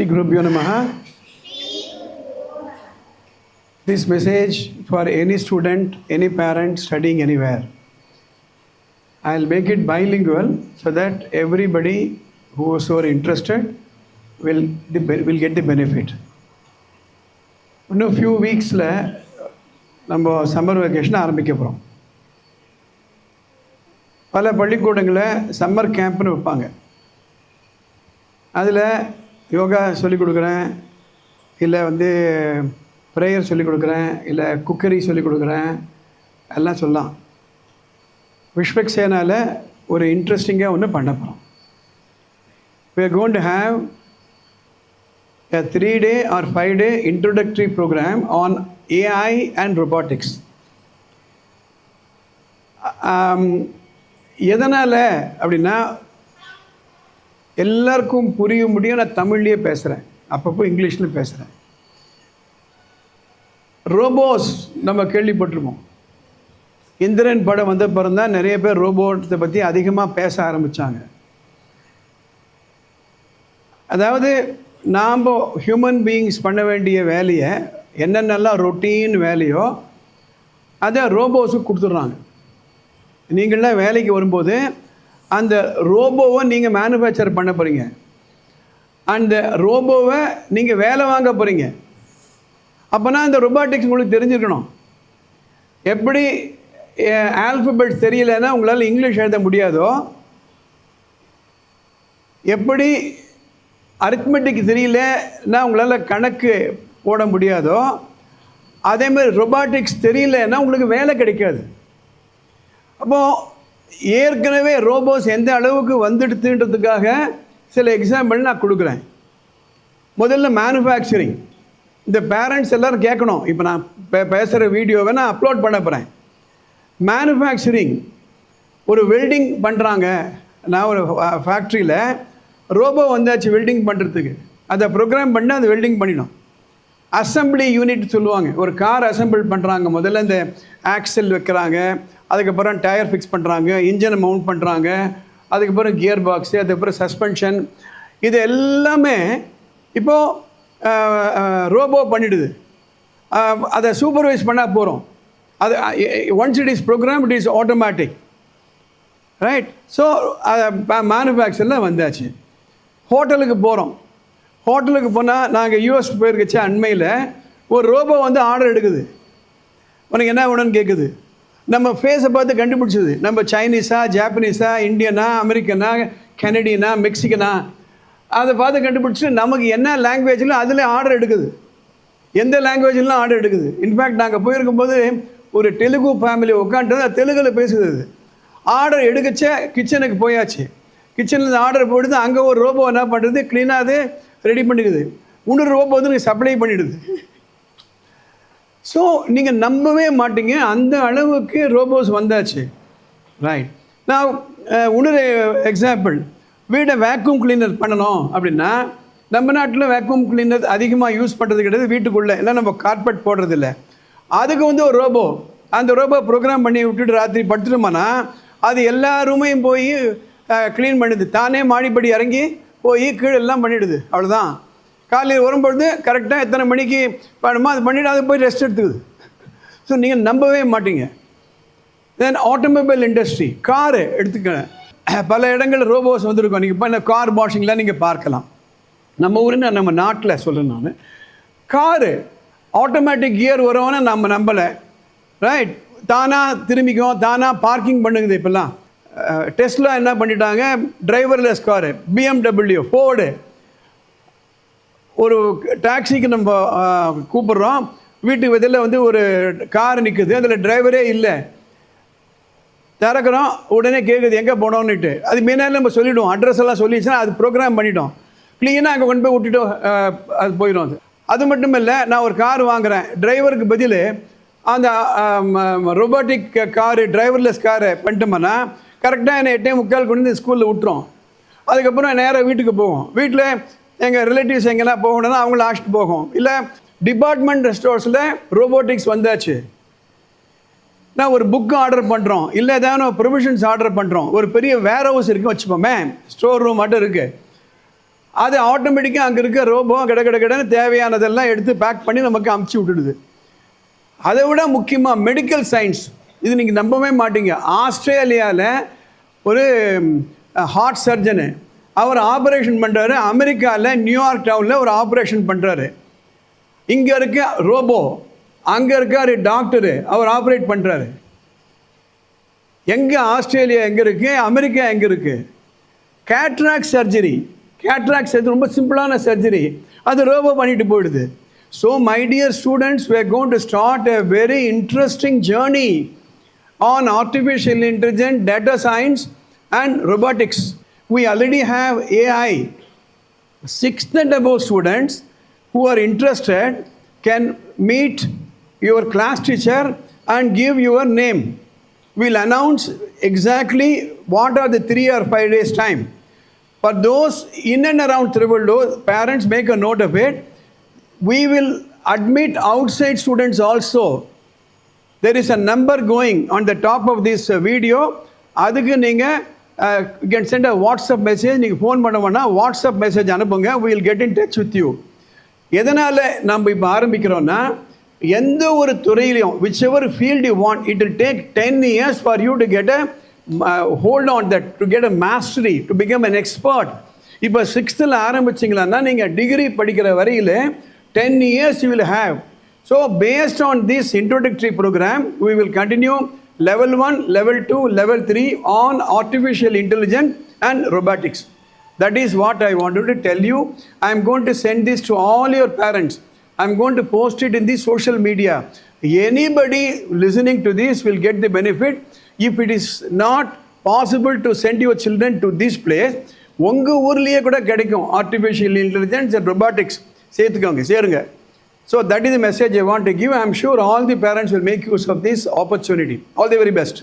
Sri Gurubhyo Namaha. This message for any student, any parent studying anywhere. I'll make it bilingual so that everybody who is so interested will, the, be- will get the benefit. இன்னும் few வீக்ஸில் நம்ம summer vacation ஆரம்பிக்க போகிறோம் பல பள்ளிக்கூடங்களில் summer கேம்ப்னு வைப்பாங்க அதில் யோகா சொல்லிக் கொடுக்குறேன் இல்லை வந்து ப்ரேயர் சொல்லிக் கொடுக்குறேன் இல்லை குக்கரி சொல்லிக் கொடுக்குறேன் எல்லாம் சொல்லலாம் விஷ்வக் சேனாவில் ஒரு இன்ட்ரெஸ்டிங்காக ஒன்று பண்ண போகிறோம் we are going to have a three day or five day introductory program on AI and robotics. Um, எதனால் அப்படின்னா எல்லாருக்கும் புரிய முடியும். நான் தமிழ்லேயே பேசுகிறேன் அப்பப்போ இங்கிலீஷில் பேசுகிறேன் ரோபோஸ் நம்ம கேள்விப்பட்டிருப்போம். இந்திரன் படம் வந்த பிறந்தா நிறைய பேர் ரோபோட்டை பற்றி அதிகமாக பேச ஆரம்பித்தாங்க அதாவது நாம் ஹியூமன் பீயிங்ஸ் பண்ண வேண்டிய வேலையை என்னென்னலாம் ரொட்டீன் வேலையோ அதை ரோபோஸுக்கு கொடுத்துட்றாங்க. நீங்களாம் வேலைக்கு வரும்போது அந்த ரோபோவை நீங்கள் மேனுஃபேக்சர் பண்ண போகிறீங்க அந்த ரோபோவை நீங்கள் வேலை வாங்க போகிறீங்க அப்போனா அந்த ரொபாட்டிக்ஸ் உங்களுக்கு தெரிஞ்சிருக்கணும். எப்படி ஆல்ஃபபெட்ஸ் தெரியலன்னா உங்களால் இங்கிலீஷ் எழுத முடியாதோ எப்படி அரித்மெட்டிக் தெரியலன்னா உங்களால் கணக்கு போட முடியாதோ அதே மாதிரி ரொபாட்டிக்ஸ் தெரியலன்னா உங்களுக்கு வேலை கிடைக்காது. அப்போது ஏற்கனவே ரோபோஸ் எந்த அளவுக்கு வந்துடுதுன்றதுக்காக சில எக்ஸாம்பிள் நான் கொடுக்குறேன். முதல்ல மேனுஃபேக்சரிங் இந்த பேரண்ட்ஸ் எல்லோரும் கேட்கணும். இப்போ நான் பே பேசுகிற வீடியோவை நான் அப்லோட் பண்ண போகிறேன் மேனுஃபேக்சரிங் ஒரு வெல்டிங் பண்ணுறாங்க நான் ஒரு ஃபேக்ட்ரியில் ரோபோ வந்தாச்சு வெல்டிங் பண்ணுறதுக்கு அதை ப்ரோக்ராம் பண்ணி அந்த வெல்டிங் பண்ணிடும். அசம்பிளி யூனிட் சொல்லுவாங்க. ஒரு கார் அசம்பிள் பண்ணுறாங்க முதல்ல இந்த ஆக்சல் வைக்கிறாங்க. அதுக்கப்புறம் டயர் ஃபிக்ஸ் பண்ணுறாங்க இன்ஜினை மவுண்ட் பண்ணுறாங்க அதுக்கப்புறம் கியர் பாக்ஸு அதுக்கப்புறம் சஸ்பென்ஷன். இது எல்லாமே இப்போது ரோபோ பண்ணிடுது. அதை சூப்பர்வைஸ் பண்ணால் போகிறோம் அது once it is program it is automatic right so மேனுஃபேக்சரில் வந்தாச்சு. ஹோட்டலுக்கு போகிறோம் ஹோட்டலுக்கு போனால் நாங்கள் யூஎஸ் போயிருக்கச்சு அண்மையில் ஒரு ரோபோ வந்து ஆர்டர் எடுக்குது. உனக்கு என்ன வேணும்னு கேட்குது நம்ம ஃபேஸை பார்த்து கண்டுபிடிச்சது. நம்ம சைனீஸா ஜாப்பனீஸா இந்தியனா அமெரிக்கனா கெனடியனா மெக்சிகனா அதை பார்த்து கண்டுபிடிச்சிட்டு நமக்கு என்ன லாங்குவேஜில் அதில் ஆர்டர் எடுக்குது. எந்த லாங்குவேஜ்லாம் ஆர்டர் எடுக்குது? இன்ஃபேக்ட் நாங்கள் போயிருக்கும்போது ஒரு தெலுங்கு ஃபேமிலி உட்காந்துட்டு அது தெலுங்கில் பேசுது அது. ஆர்டர் எடுக்கச்ச கிச்சனுக்கு போயாச்சு. கிச்சனில் ஆர்டர் போடுது அங்கே ஒரு ரோபோ என்ன பண்ணுறது க்ளீனாக அது ரெடி பண்ணிக்குது. இன்னொரு ரோபோ வந்து சப்ளை பண்ணிடுது. ஸோ நீங்கள் நம்பவே மாட்டீங்க. அந்த அளவுக்கு ரோபோஸ் வந்தாச்சு. ரைட் நான் இன்னொரு எக்ஸாம்பிள் வீடை வேக்யூம் கிளீனர் பண்ணணும் அப்படின்னா நம்ம நாட்டில் வேக்யூம் கிளீனர் அதிகமாக யூஸ் பண்ணுறது கிடையாது. வீட்டுக்குள்ளே. ஏன்னா நம்ம கார்பெட் போடுறது இல்லை அதுக்கு வந்து ஒரு ரோபோ அந்த ரோபோ ப்ரோக்ராம் பண்ணி விட்டுட்டு ராத்திரி படுத்துட்டோம்னா அது எல்லா ரூமையும் போய் க்ளீன் பண்ணுது தானே மாடிப்படி இறங்கி போய் கீழெல்லாம் பண்ணிடுது. அவ்வளோதான் காலையில் வரும்பொழுது கரெக்டாக எத்தனை மணிக்கு பண்ணுமோ அது பண்ணிவிட்டு அது போய் ரெஸ்ட் எடுத்துக்குது. ஸோ நீங்கள் நம்பவே மாட்டீங்க. தென் ஆட்டோமொபைல் இண்டஸ்ட்ரி காரு எடுத்துக்க பல இடங்களில் ரோபோஸ் வந்திருக்கும். நீங்கள் இப்போ கார் வாஷிங்லாம் நீங்கள் பார்க்கலாம். நம்ம ஊருன்னு நம்ம நாட்டில் சொல்கிறேன் நான். காரு ஆட்டோமேட்டிக் கியர் வரவனை நம்ம நம்பலை. ரைட் தானாக திரும்பிக்கும் தானாக பார்க்கிங் பண்ணுங்குது இப்போல்லாம். டெஸ்ட்லாம் என்ன பண்ணிட்டாங்க? டிரைவர்லெஸ் காரு பிஎம்டபிள்யூ ஃபோர்டு ஒரு டாக்ஸிக்கு நம்ம கூப்பிட்றோம் கூப்பிடுறோம். வீட்டுக்கு வெளியில் வந்து ஒரு கார் நிற்குது அதில் டிரைவரே இல்லை. திறக்கிறோம். உடனே கேட்குது எங்கே போனோம்னுட்டு. அது முன்னாடி நம்ம சொல்லிவிடுவோம் அட்ரஸ் எல்லாம் சொல்லிடுச்சுன்னா அது ப்ரோக்ராம் பண்ணிட்டோம். க்ளீனாக அங்கே கொண்டு போய் விட்டுட்டோம் அது போயிடும் அது. அது மட்டும் இல்லை நான் ஒரு கார் வாங்குறேன். டிரைவருக்கு பதில் அந்த ரொபோட்டிக் காரு டிரைவர்லெஸ் காரு பண்ணிட்டோம்னா கரெக்டாக என்னை எட்டே முக்கால் கொண்டு வந்து ஸ்கூலில் விட்டுரும். அதுக்கப்புறம் நேராக வீட்டுக்கு போவோம். வீட்டில் எங்கள் ரிலேட்டிவ்ஸ் எங்கேனா போகணும்னா அவங்கள அழைச்சிட்டு போகும். இல்லை டிபார்ட்மெண்ட் ஸ்டோர்ஸில் ரோபோட்டிக்ஸ் வந்தாச்சு. நான் ஒரு புக்கு ஆர்டர் பண்ணுறோம் இல்லை ஏதாவது ப்ரொவிஷன்ஸ் ஆர்டர் பண்ணுறோம் ஒரு பெரிய வேர் ஹவுஸ் இருக்குன்னு வச்சுப்போமே ஸ்டோர் ரூம் மட்டும் இருக்குது அது ஆட்டோமேட்டிக்காக அங்கே இருக்க ரோபோ கட கட கடன்னு தேவையானதெல்லாம் எடுத்து பேக் பண்ணி நமக்கு அமுச்சு விட்டுடுது. அதை விட முக்கியமாக மெடிக்கல் சயின்ஸ் இது நீங்கள் நம்பவே மாட்டீங்க. ஆஸ்திரேலியாவில் ஒரு ஹார்ட் சர்ஜனு அவர் ஆப்ரேஷன் பண்ணுறாரு அமெரிக்காவில் நியூயார்க் டவுனில் ஒரு ஆப்ரேஷன் பண்ணுறாரு இங்கே இருக்க ரோபோ அங்கே இருக்கார் டாக்டரு அவர் ஆப்ரேட் பண்ணுறாரு எங்கே ஆஸ்திரேலியா எங்கே இருக்குது அமெரிக்கா எங்கே இருக்குது கேட்ராக் சர்ஜரி கேட்ராக் சர்ஜரி ரொம்ப சிம்பிளான சர்ஜரி அது ரோபோ பண்ணிட்டு போயிடுது. So my dear students we going to start a very interesting journey on artificial intelligent data science and robotics. We already have AI. Sixth and above students who are interested can meet your class teacher and give your name. We'll announce exactly what are the three or five days time. For those in and around Trivullo, parents make a note of it. We will admit outside students also. There is a number going on the top of this uh, video. அதுக்கு நீங்கள் you can send a WhatsApp message நீங்கள் phone பண்ண WhatsApp message அனுப்புங்க. Will get in touch with you எதனால் நம்ம இப்போ ஆரம்பிக்கிறோன்னா எந்த ஒரு துறையிலையும் whichever field you want it will take ten years for you to get a hold on that to get a mastery to become an expert இப்போ சிக்ஸ்த்தில் ஆரம்பிச்சிங்களான்னா நீங்கள் டிகிரி படிக்கிற வரையில் ten years you will have so based on this introductory program we will continue level 1 level 2 level 3 on artificial intelligence and robotics that is what i wanted to tell you i am going to send this to all your parents i am going to post it in the social media anybody listening to this will get the benefit if it is not possible to send your children to this place உங்கள் ஊர்லேயே கூட கிடைக்கும் artificial intelligence and robotics சேர்த்துக்கோங்க சேருங்க So that is the message I want to give. I am sure all the parents will make use of this opportunity. All the very best.